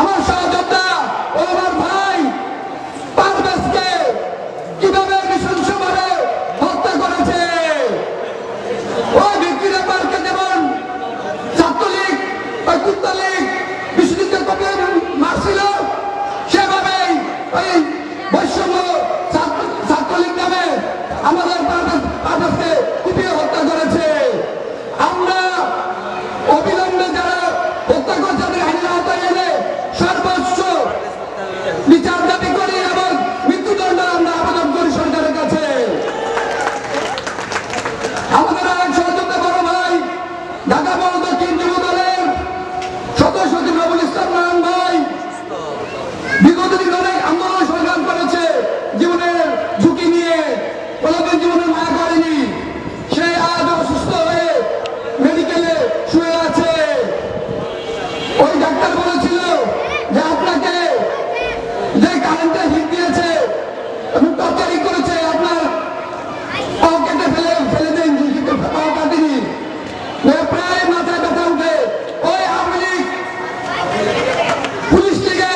আমার এবং দক্ষিণ যুব দলের সদস্য রবুল ইসলাম নারায়ণ বিগত দিন অনেক আন্দোলন পুলিশ থেকে